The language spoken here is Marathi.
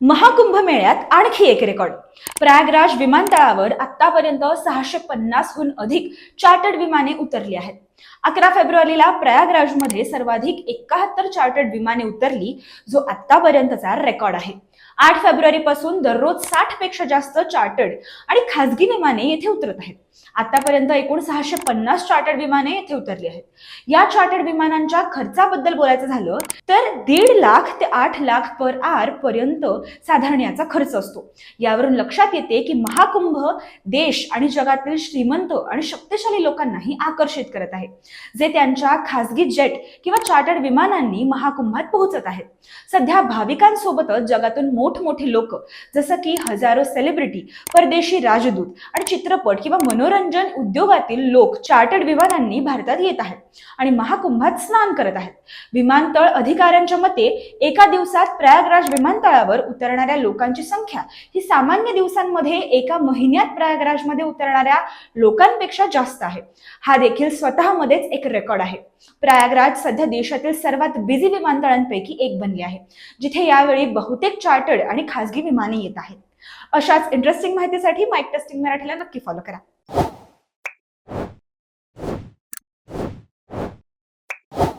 महाकुंभ मेळ्यात आणखी एक रेकॉर्ड. प्रयागराज विमानतळावर आतापर्यंत सहाशे पन्नासहून अधिक चार्टर्ड विमाने उतरली आहेत. अकरा फेब्रुवारीला प्रयागराजमध्ये सर्वाधिक एकाहत्तर चार्टर्ड विमाने उतरली जो आतापर्यंतचा रेकॉर्ड आहे. आठ फेब्रुवारी पासून दररोज साठपेक्षा जास्त चार्टर्ड आणि खासगी विमाने येथे उतरत आहेत. आतापर्यंत एकूण सहाशे पन्नास चार्टर्ड विमाने येथे उतरली आहेत. या चार्टर्ड विमानांच्या खर्चाबद्दल बोलायचं झालं तर दीड लाख ते आठ लाख पर आर पर्यंत साधारण याचा खर्च असतो. यावरून लक्षात येते की महाकुंभ देश आणि जगातील श्रीमंत आणि शक्तिशाली लोकांनाही आकर्षित करत आहे. जे त्यांच्या खासगी जेट किंवा चार्टर्ड विमानांनी महाकुंभात पोहोचत आहेत. सध्या भाविकांसोबतच जगातून मोठमोठे लोक जसं की हजारो सेलिब्रिटी परदेशी राजदूत आणि चित्रपट किंवा मनोरंजन उद्योगातील लोक चार्टर्ड विमानांनी भारतात येत आहेत आणि महाकुंभात स्नान करत आहेत. विमानतळ अधिकाऱ्यांच्या मते एका दिवसात प्रयागराज विमानतळावर उतरणाऱ्या लोकांची संख्या ही सामान्य दिवसांमध्ये एका महिन्यात प्रयागराजमध्ये उतरणाऱ्या लोकांपेक्षा जास्त आहे. हा देखील स्वतःमध्येच एक रेकॉर्ड आहे. प्रयागराज सध्या देशातील सर्वात बिझी विमानतळांपैकी एक बनले आहे. जिथे यावेळी बहुतेक चार्टर्ड आणि खासगी विमाने येत आहेत. अशाच इंटरेस्टिंग माहितीसाठी माईक टेस्टिंग मराठीला नक्की फॉलो करा.